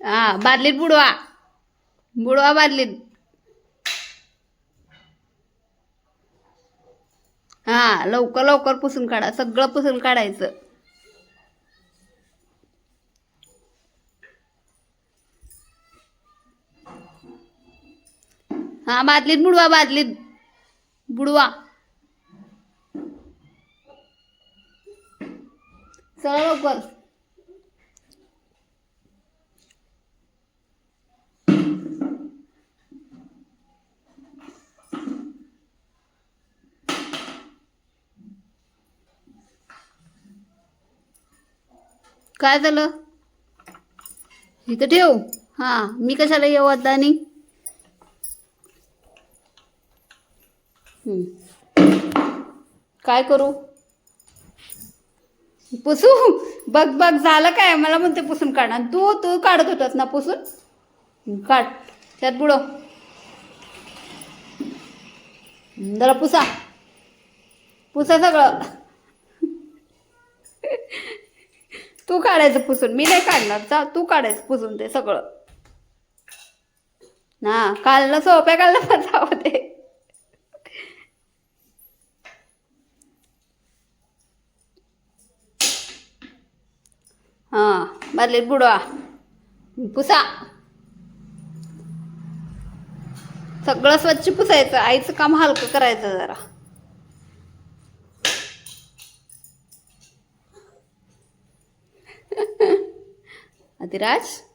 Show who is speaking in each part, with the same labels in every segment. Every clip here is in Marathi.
Speaker 1: हा बादलीत बुडवा. बुडवा बादलीत. हा लवकर लवकर पुसून काढा. सगळं पुसून काढायचं. हा बादलीत बुडवा बादलीत. बुडवा. चला लवकर. काय झालं? इथं ठेव. हा मी कशाला येऊ आता आणि? हम्म. काय करू? पुसू? बघ बघ झालं काय? मला म्हणते पुसून काढ. आणि तू तू काढत होतास ना पुसून? काढ. त्यात बुडो जरा पुसा. पुसा सगळं. तू काढायचं पुसून. मी नाही काढणार. जा तू काढायचं पुसून ते सगळं. ना काढलं सोप्या काढलं पण जावं ते हां बादलीत बुडवा पुसा सगळं स्वच्छ पुसायचं आईचं काम हलकं करायचं जरा अधिराज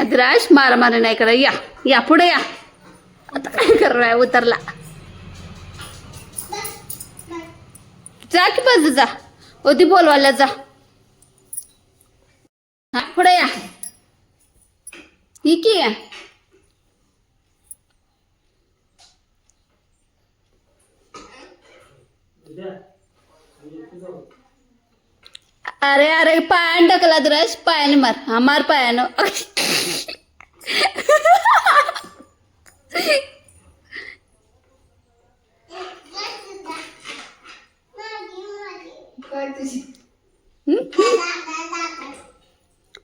Speaker 1: अधिराज मारा मारा नाही करा. या या पुढे या. आता काय करणार उतरला. जा की बस जा. होती बोलवायला जा. हा पुढे या. ही की अरे अरे पायानं टाकला द्रश पायाने मार. हा मार पायानं.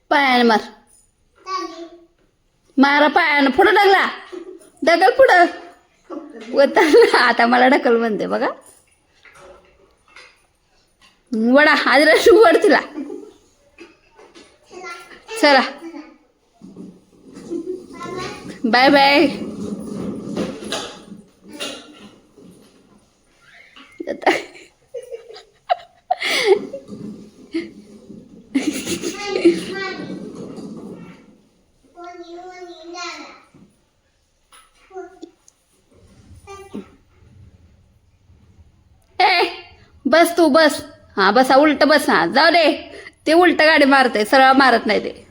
Speaker 1: पायाने मार. मारा पायानं. पुढं डगला डगल पुढं. उतरला. आता मला ढकल म्हणते बघा. वडा. आदिराज वड तिला. चला. Bye bye. ए बस तू बस. हा बसा उलट बस हा. जाऊ दे. ते उलट गाडी मारते सरळ मारत नाही ते.